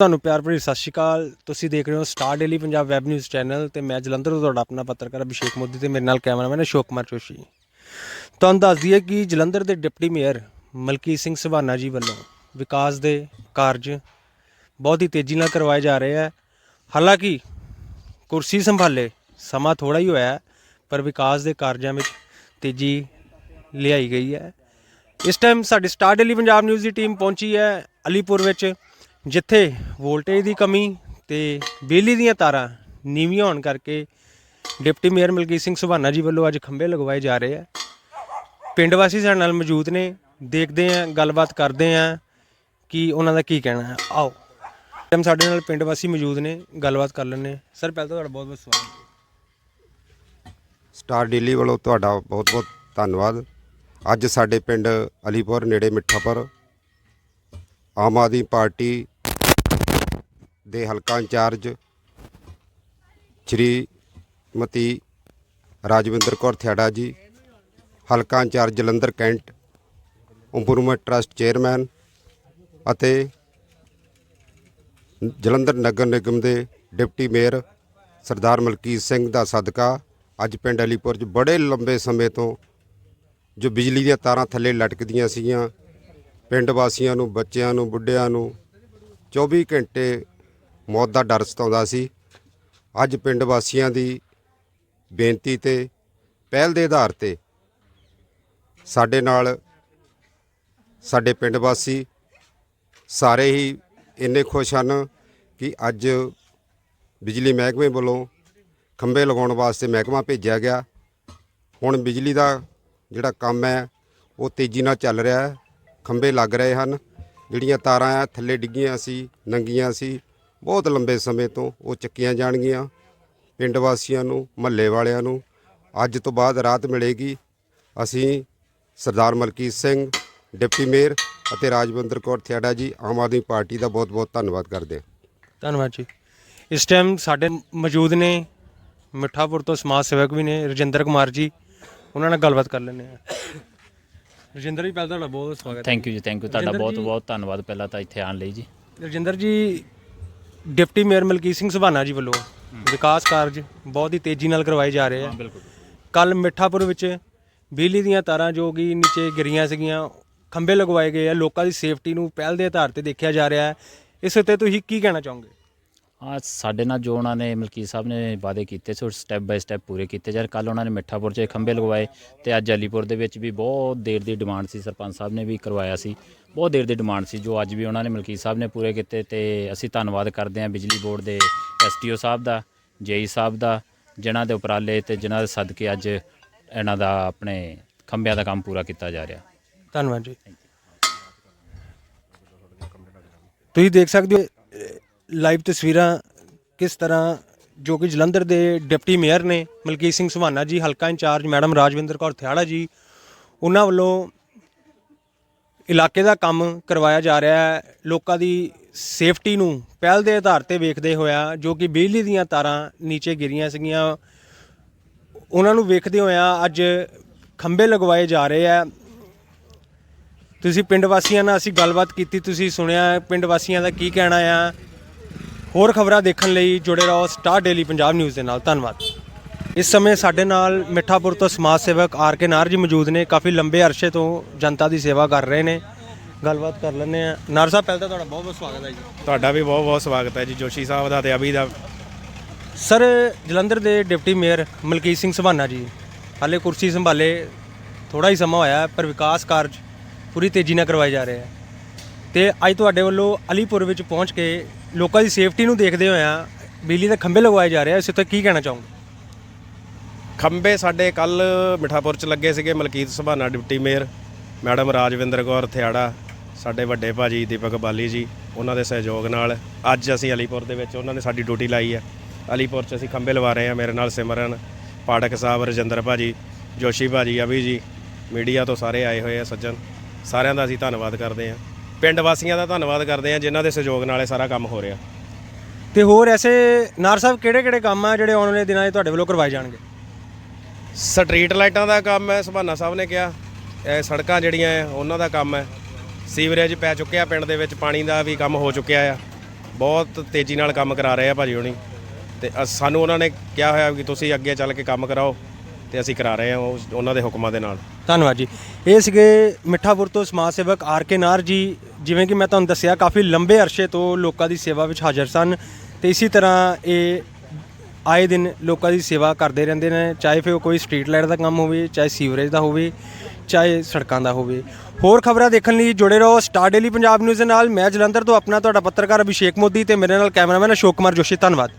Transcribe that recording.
ਤੁਹਾਨੂੰ ਪਿਆਰ ਭਰੀ ਸਤਿ ਸ਼੍ਰੀ ਅਕਾਲ। ਤੁਸੀਂ ਦੇਖ ਰਹੇ ਹੋ star daily Punjab web news channel ਤੇ ਮੈਂ ਜਲੰਧਰ ਤੋਂ ਤੁਹਾਡਾ ਆਪਣਾ ਪੱਤਰਕਾਰ ਅਭਿਸ਼ੇਕ ਮੋਦੀ ਤੇ ਮੇਰੇ ਨਾਲ ਕੈਮਰਾਮੈਨ ਅਸ਼ੋਕ ਕੁਮਾਰ ਜੋਸ਼ੀ। ਤੁਹਾਨੂੰ ਦੱਸ ਦਈਏ ਕਿ ਜਲੰਧਰ ਦੇ ਡਿਪਟੀ ਮੇਅਰ ਮਲਕੀਤ ਸਿੰਘ ਸਵਾਨਾ ਜੀ ਵੱਲੋਂ ਵਿਕਾਸ ਦੇ ਕਾਰਜ ਬਹੁਤ ਹੀ ਤੇਜ਼ੀ ਨਾਲ ਕਰਵਾਏ ਜਾ ਰਹੇ ਹੈ ਹਾਲਾਂਕਿ ਕੁਰਸੀ ਸੰਭਾਲੇ ਸਮਾਂ ਥੋੜਾ ਹੀ ਹੋਇਆ ਪਰ ਵਿਕਾਸ ਦੇ ਕਾਰਜਾਂ ਵਿੱਚ ਤੇਜ਼ੀ ਲਿਆਈ ਗਈ ਹੈ। ਇਸ ਟਾਈਮ ਸਾਡੀ ਸਟਾਰ ਡੇਲੀ ਪੰਜਾਬ ਨਿਊਜ਼ ਦੀ ਟੀਮ ਪਹੁੰਚੀ ਹੈ ਅਲੀਪੁਰ ਵਿੱਚ। ਜਿੱਥੇ ਵੋਲਟੇਜ ਦੀ ਕਮੀ ਤੇ ਬਿਜਲੀ ਦੀਆਂ ਤਾਰਾਂ ਨੀਵੀਆਂ ਹੋਣ ਕਰਕੇ ਡਿਪਟੀ ਮੇਅਰ ਮਲਕੀਤ ਸਿੰਘ ਸੁਭਾਨਾ ਜੀ ਵੱਲੋਂ ਅੱਜ ਖੰਭੇ ਲਗਵਾਏ ਜਾ ਰਹੇ ਆ। ਪਿੰਡ ਵਾਸੀ ਸਾਡੇ ਨਾਲ ਮੌਜੂਦ ਨੇ। ਦੇਖਦੇ ਆਂ ਗੱਲਬਾਤ ਕਰਦੇ ਆਂ ਕਿ ਉਹਨਾਂ ਦਾ ਕੀ ਕਹਿਣਾ ਹੈ। ਆਓ। ਟਾਈਮ ਸਾਡੇ ਨਾਲ ਪਿੰਡ ਵਾਸੀ ਮੌਜੂਦ ਨੇ, ਗੱਲਬਾਤ ਕਰ ਲੈਣੇ ਸਰ, ਪਹਿਲਾਂ ਤਾਂ ਤੁਹਾਡਾ ਬਹੁਤ ਬਹੁਤ ਸਵਾਗਤ ਸਟਾਰ ਡੇਲੀ ਵੱਲੋਂ ਤੁਹਾਡਾ ਬਹੁਤ-ਬਹੁਤ ਧੰਨਵਾਦ। ਅੱਜ ਸਾਡੇ ਪਿੰਡ ਅਲੀਪੁਰ, ਨੇੜੇ ਮਿੱਠਾਪੁਰ ਆਮ ਆਦਮੀ ਪਾਰਟੀ ਦੇ ਹਲਕਾ ਇੰਚਾਰਜ ਸ਼੍ਰੀਮਤੀ ਰਾਜਵਿੰਦਰ ਕੌਰ ਥਿਆੜਾ ਜੀ, ਹਲਕਾ incharge Jalandhar cantt improvement trust chairman ਅਤੇ ਜਲੰਧਰ ਨਗਰ ਨਿਗਮ ਦੇ ਡਿਪਟੀ ਮੇਅਰ ਸਰਦਾਰ ਮਲਕੀਤ ਸਿੰਘ ਦਾ ਸਦਕਾ ਅੱਜ ਪਿੰਡ ਅਲੀਪੁਰ 'ਚ ਬੜੇ ਲੰਬੇ ਸਮੇਂ ਤੋਂ ਜੋ ਬਿਜਲੀ ਦੀਆਂ ਤਾਰਾਂ ਥੱਲੇ ਲਟਕਦੀਆਂ ਸੀਗੀਆਂ ਪਿੰਡ ਵਾਸੀਆਂ ਨੂੰ, ਬੱਚਿਆਂ ਨੂੰ, ਬੁੱਢਿਆਂ ਨੂੰ 24 ਘੰਟੇ ਮੌਤ ਦਾ ਡਰ ਸਤਾਉਂਦਾ ਸੀ। ਅੱਜ ਪਿੰਡ ਵਾਸੀਆਂ ਦੀ ਬੇਨਤੀ ਤੇ, ਪਹਿਲ ਦੇ ਆਧਾਰ ਤੇ ਸਾਡੇ ਨਾਲ ਸਾਡੇ ਪਿੰਡ ਵਾਸੀ ਸਾਰੇ ਹੀ ਇੰਨੇ ਖੁਸ਼ ਹਨ ਕਿ ਅੱਜ ਬਿਜਲੀ ਮਹਿਕਮੇ ਵੱਲੋਂ ਖੰਭੇ ਲਗਾਉਣ ਵਾਸਤੇ ਮਹਿਕਮਾ ਭੇਜਿਆ ਗਿਆ। ਹੁਣ ਬਿਜਲੀ ਦਾ ਜਿਹੜਾ ਕੰਮ ਹੈ, ਉਹ ਤੇਜ਼ੀ ਨਾਲ ਚੱਲ ਰਿਹਾ ਹੈ। ਖੰਭੇ ਲੱਗ ਰਹੇ ਹਨ। ਜਿਹੜੀਆਂ ਤਾਰਾਂ ਆ, ਥੱਲੇ ਡਿੱਗੀਆਂ ਸੀ, ਨੰਗੀਆਂ ਸੀ। ਬਹੁਤ ਲੰਬੇ ਸਮੇਂ ਤੋਂ ਉਹ ਚੱਕੀਆਂ ਜਾਣਗੀਆਂ ਪਿੰਡ ਵਾਸੀਆਂ ਨੂੰ, ਮਹੱਲੇ ਵਾਲਿਆਂ ਨੂੰ। ਅੱਜ ਤੋਂ ਬਾਅਦ ਰਾਤ ਮਿਲੇਗੀ। ਅਸੀਂ ਸਰਦਾਰ ਮਲਕੀਤ ਸਿੰਘ, ਡਿਪਟੀ ਮੇਅਰ ਅਤੇ ਰਾਜਵਿੰਦਰ ਕੌਰ ਥਿਆੜਾ ਜੀ, ਆਮ ਆਦਮੀ ਪਾਰਟੀ ਦਾ ਬਹੁਤ-ਬਹੁਤ ਧੰਨਵਾਦ ਕਰਦੇ ਹਾਂ। ਧੰਨਵਾਦ ਜੀ। ਇਸ ਟਾਈਮ ਸਾਡੇ ਮੌਜੂਦ ਨੇ ਮਿੱਠਾਪੁਰ ਤੋਂ ਸਮਾਜ ਸੇਵਕ ਵੀ ਨੇ, ਰਜਿੰਦਰ ਕੁਮਾਰ ਜੀ। ਉਹਨਾਂ ਨਾਲ ਗੱਲਬਾਤ ਕਰ ਲੈਂਦੇ ਆ ਰਜਿੰਦਰ ਜੀ ਪਹਿਲਾਂ ਤੁਹਾਡਾ ਬਹੁਤ ਸਵਾਗਤ ਹੈ। Thank you ji thank you ਤੁਹਾਡਾ ਬਹੁਤ ਬਹੁਤ ਧੰਨਵਾਦ ਪਹਿਲਾਂ ਤਾਂ ਇੱਥੇ ਆਉਣ ਲਈ ਜੀ। ਰਜਿੰਦਰ ਜੀ ਡਿਪਟੀ ਮੇਅਰ ਮਲਕੀਤ ਸਿੰਘ ਸੁਭਾਨਾ ਜੀ ਵੱਲੋਂ ਵਿਕਾਸ ਕਾਰਜ ਬਹੁਤ ਹੀ ਤੇਜ਼ੀ ਨਾਲ ਕਰਵਾਏ ਜਾ ਰਹੇ ਆ। ਬਿਲਕੁਲ। ਕੱਲ ਮਿੱਠਾਪੁਰ ਵਿੱਚ ਬਿਜਲੀ ਦੀਆਂ ਤਾਰਾਂ ਜੋ ਕਿ ਨੀਚੇ ਗਿਰੀਆਂ ਸੀਗੀਆਂ ਖੰਭੇ ਲਗਵਾਏ ਗਏ ਆ। ਲੋਕਾਂ ਦੀ ਸੇਫਟੀ ਨੂੰ ਪਹਿਲ ਦੇ ਆਧਾਰ ਤੇ ਦੇਖਿਆ ਜਾ ਰਿਹਾ ਹੈ। ਇਸ ਉੱਤੇ ਤੁਸੀਂ ਕੀ ਕਹਿਣਾ ਚਾਹੋਗੇ? ਆ ਸਾਡੇ ਨਾਲ ਜੋ ਉਹਨਾਂ ਨੇ ਮਲਕੀਤ ਸਾਹਿਬ ਨੇ ਵਾਅਦੇ ਕੀਤੇ ਸੀ, ਉਹ ਸਟੈਪ ਬਾਈ ਸਟੈਪ ਪੂਰੇ ਕੀਤੇ ਯਾਰ ਕੱਲ ਉਹਨਾਂ ਨੇ ਮਿੱਠਾਪੁਰ 'ਚ ਖੰਭੇ ਲਗਵਾਏ ਤੇ ਅੱਜ ਅਲੀਪੁਰ ਦੇ ਵਿੱਚ ਵੀ ਬਹੁਤ ਦੇਰ ਦੀ ਡਿਮਾਂਡ ਸੀ, ਸਰਪੰਚ ਸਾਹਿਬ ਨੇ ਵੀ ਕਰਵਾਇਆ ਸੀ। ਬਹੁਤ ਦੇਰ ਦੀ ਡਿਮਾਂਡ ਸੀ, ਜੋ ਅੱਜ ਵੀ ਉਹਨਾਂ ਨੇ ਮਲਕੀਤ ਸਾਹਿਬ ਨੇ ਪੂਰੇ ਕੀਤੇ ਤੇ ਅਸੀਂ ਧੰਨਵਾਦ ਕਰਦੇ ਹਾਂ ਬਿਜਲੀ ਬੋਰਡ ਦੇ ਐਸਟੀਓ ਸਾਹਿਬ ਦਾ, ਜੇਈ ਸਾਹਿਬ ਦਾ, ਜਿਨ੍ਹਾਂ ਦੇ ਉਪਰਾਲੇ ਤੇ ਜਿਨ੍ਹਾਂ ਦੇ ਸਦਕੇ ਅੱਜ ਇਹਨਾਂ ਦਾ ਆਪਣੇ ਖੰਭਿਆਂ ਦਾ ਕੰਮ ਪੂਰਾ ਕੀਤਾ ਜਾ ਰਿਹਾ। ਧੰਨਵਾਦ ਜੀ। ਤੁਸੀਂ ਦੇਖ ਸਕਦੇ ਹੋ ਲਾਈਵ ਤਸਵੀਰਾਂ ਕਿਸ ਤਰ੍ਹਾਂ, ਜੋ ਕਿ ਜਲੰਧਰ ਦੇ ਡਿਪਟੀ ਮੇਅਰ ਨੇ, ਮਲਕੀਤ ਸਿੰਘ ਸੁਹਾਨਾ ਜੀ, ਹਲਕਾ ਇੰਚਾਰਜ ਮੈਡਮ ਰਾਜਵਿੰਦਰ ਕੌਰ ਥਿਆੜਾ ਜੀ, ਉਹਨਾਂ ਵੱਲੋਂ ਇਲਾਕੇ ਦਾ ਕੰਮ ਕਰਵਾਇਆ ਜਾ ਰਿਹਾ ਹੈ। ਲੋਕਾਂ ਦੀ ਸੇਫਟੀ ਨੂੰ ਪਹਿਲ ਦੇ ਆਧਾਰ ਤੇ ਵੇਖਦੇ ਹੋਇਆ, ਜੋ ਕਿ ਬਿਜਲੀ ਦੀਆਂ ਤਾਰਾਂ ਨੀਚੇ ਗਿਰੀਆਂ ਸੀਗੀਆਂ, ਉਹਨਾਂ ਨੂੰ ਵੇਖਦੇ ਹੋਇਆ ਅੱਜ ਖੰਭੇ ਲਗਵਾਏ ਜਾ ਰਹੇ ਆ ਤੁਸੀਂ ਪਿੰਡ ਵਾਸੀਆਂ ਨਾਲ ਅਸੀਂ ਗੱਲਬਾਤ ਕੀਤੀ, ਤੁਸੀਂ ਸੁਣਿਆ ਪਿੰਡ ਵਾਸੀਆਂ ਦਾ ਕੀ ਕਹਿਣਾ ਆ? ਹੋਰ ਖਬਰਾਂ ਦੇਖਣ ਲਈ ਜੁੜੇ ਰਹੋ ਸਟਾਰ ਡੇਲੀ ਪੰਜਾਬ ਨਿਊਜ਼ ਦੇ ਨਾਲ। ਧੰਨਵਾਦ। ਇਸ ਸਮੇਂ ਸਾਡੇ ਨਾਲ ਮਿੱਠਾਪੁਰ ਤੋਂ ਸਮਾਜ ਸੇਵਕ ਆਰ ਕੇ ਨਾਰ ਜੀ ਮੌਜੂਦ ਨੇ। ਕਾਫੀ ਲੰਬੇ ਅਰਸੇ ਤੋਂ ਜਨਤਾ ਦੀ ਸੇਵਾ ਕਰ ਰਹੇ ਨੇ। ਗੱਲਬਾਤ ਕਰ ਲੈਂਦੇ ਆ ਨਾਰ ਸਾਹਿਬ ਪਹਿਲਾਂ ਤਾਂ ਤੁਹਾਡਾ ਬਹੁਤ ਬਹੁਤ ਸਵਾਗਤ ਹੈ ਜੀ। ਤੁਹਾਡਾ ਵੀ ਬਹੁਤ ਬਹੁਤ ਸਵਾਗਤ ਹੈ ਜੀ ਜੋਸ਼ੀ ਸਾਹਿਬ ਦਾ ਤੇ ਅਭੀ ਦਾ। ਸਰ ਜਲੰਧਰ ਦੇ ਡਿਪਟੀ ਮੇਅਰ ਮਲਕੀਤ ਸਿੰਘ ਸੁਭਾਨਾ ਜੀ ਹਾਲੇ ਕੁਰਸੀ ਸੰਭਾਲੇ ਥੋੜਾ ਹੀ ਸਮਾਂ ਹੋਇਆ ਪਰ ਵਿਕਾਸ ਕਾਰਜ ਪੂਰੀ ਤੇਜ਼ੀ ਨਾਲ ਕਰਵਾਏ ਜਾ ਰਹੇ ਆ ਤੇ ਅੱਜ ਤੁਹਾਡੇ ਵੱਲੋਂ ਅਲੀਪੁਰ ਵਿੱਚ ਪਹੁੰਚ ਕੇ ਲੋਕਾਂ ਦੀ ਸੇਫਟੀ ਨੂੰ ਦੇਖਦੇ ਹੋਇਆ ਬਿਜਲੀ ਦੇ ਖੰਭੇ ਲਗਵਾਏ ਜਾ ਰਹੇ ਆ, ਇਸ ਉੱਤੇ ਕੀ ਕਹਿਣਾ ਚਾਹੋਗੇ? ਖੰਬੇ ਸਾਡੇ ਕੱਲ ਮਿਠਾਪੁਰ ਚ ਲੱਗੇ ਸੀਗੇ, Malkit Subhana deputy mayor, madam Rajwinder Kaur Thiara, ਸਾਡੇ ਵੱਡੇ ਭਾਜੀ ਦੀਪਕ ਬਾਲੀ ਜੀ, ਉਹਨਾਂ ਦੇ ਸਹਿਯੋਗ ਨਾਲ, ਅੱਜ ਅਸੀਂ ਅਲੀਪੁਰ ਦੇ ਵਿੱਚ ਉਹਨਾਂ ਨੇ ਸਾਡੀ ਡਿਊਟੀ ਲਾਈ ਹੈ ਅਲੀਪੁਰ ਚ ਅਸੀਂ ਖੰਬੇ ਲਵਾ ਰਹੇ ਹਾਂ ਮੇਰੇ ਨਾਲ ਸਿਮਰਨ, ਪਾਠਕ ਸਾਹਿਬ ਰਜਿੰਦਰ ਭਾਜੀ, ਜੋਸ਼ੀ ਭਾਜੀ, ਅਭੀ ਜੀ, ਮੀਡੀਆ ਤੋਂ ਸਾਰੇ ਆਏ ਹੋਏ ਆ ਸੱਜਣ, ਸਾਰਿਆਂ ਦਾ ਅਸੀਂ ਧੰਨਵਾਦ ਕਰਦੇ ਹਾਂ ਪਿੰਡ ਵਾਸੀਆਂ ਦਾ ਧੰਨਵਾਦ ਕਰਦੇ ਹਾਂ ਜਿਨ੍ਹਾਂ ਦੇ ਸਹਿਯੋਗ ਨਾਲ ਇਹ ਸਾਰਾ ਕੰਮ ਹੋ ਰਿਹਾ। ਤੇ ਹੋਰ ਐਸੇ ਨਾਰ ਸਾਹਿਬ ਕਿਹੜੇ ਕਿਹੜੇ ਕੰਮ ਆ ਜਿਹੜੇ ਆਉਣ ਵਾਲੇ ਦਿਨਾਂ 'ਚ ਤੁਹਾਡੇ ਵੱਲੋਂ ਕਰਵਾਏ ਜਾਣਗੇ? ਸਟਰੀਟ ਲਾਈਟਾਂ ਦਾ ਕੰਮ ਹੈ ਸੁਭਾਨਾ ਸਾਹਿਬ ਨੇ ਕਿਹਾ। ਇਹ ਸੜਕਾਂ ਜਿਹੜੀਆਂ ਹੈ ਉਹਨਾਂ ਦਾ ਕੰਮ ਹੈ। ਸੀਵਰੇਜ ਪੈ ਚੁੱਕਿਆ ਪਿੰਡ ਦੇ ਵਿੱਚ ਪਾਣੀ ਦਾ ਵੀ ਕੰਮ ਹੋ ਚੁੱਕਿਆ ਆ। ਬਹੁਤ ਤੇਜ਼ੀ ਨਾਲ ਕੰਮ ਕਰਾ ਰਹੇ ਆ ਭਾਜੀ ਹੁਣੀ। ਤੇ ਅ- ਸਾਨੂੰ ਉਹਨਾਂ ਨੇ ਕਿਹਾ ਹੋਇਆ ਕਿ ਤੁਸੀਂ ਅੱਗੇ ਚੱਲ ਕੇ ਕੰਮ ਕਰਾਓ। ਤੇ ਅਸੀਂ ਕਰਾ ਰਹੇ ਹਾਂ ਉਹ- ਉਹਨਾਂ ਦੇ ਹੁਕਮਾਂ ਦੇ ਨਾਲ। ਧੰਨਵਾਦ ਜੀ। ਇਹ ਸੀਗੇ ਮਿੱਠਾਪੁਰ ਤੋਂ ਸਮਾਜ ਸੇਵਕ ਆਰ ਕੇ ਨਾਰ ਜੀ, ਜਿਵੇਂ ਕਿ ਮੈਂ ਤੁਹਾਨੂੰ ਦੱਸਿਆ, ਕਾਫੀ ਲੰਬੇ ਅਰਸੇ ਤੋਂ ਲੋਕਾਂ ਦੀ ਸੇਵਾ ਵਿੱਚ ਹਾਜ਼ਰ ਸਨ ਤੇ ਇਸੇ ਤਰ੍ਹਾਂ ਇਹ ਆਏ ਦਿਨ ਲੋਕਾਂ ਦੀ ਸੇਵਾ ਕਰਦੇ ਰਹਿੰਦੇ ਨੇ, ਚਾਹੇ ਫਿਰ ਉਹ ਕੋਈ ਸਟਰੀਟ ਲਾਈਟ ਦਾ ਕੰਮ ਹੋਵੇ, ਚਾਹੇ ਸੀਵਰੇਜ ਦਾ ਹੋਵੇ, ਚਾਹੇ ਸੜਕਾਂ ਦਾ ਹੋਵੇ। ਹੋਰ ਖਬਰਾਂ ਦੇਖਣ ਲਈ ਜੁੜੇ ਰਹੋ ਸਟਾਰ ਡੇਲੀ ਪੰਜਾਬ ਨਿਊਜ਼ ਦੇ ਨਾਲ। ਮੈਂ ਜਲੰਧਰ ਤੋਂ ਆਪਣਾ ਤੁਹਾਡਾ ਪੱਤਰਕਾਰ ਅਭਿਸ਼ੇਕ ਮੋਦੀ ਤੇ ਮੇਰੇ ਨਾਲ ਕੈਮਰਾਮੈਨ ਅਸ਼ੋਕ ਕੁਮਾਰ ਜੋਸ਼ੀ। ਧੰਨਵਾਦ।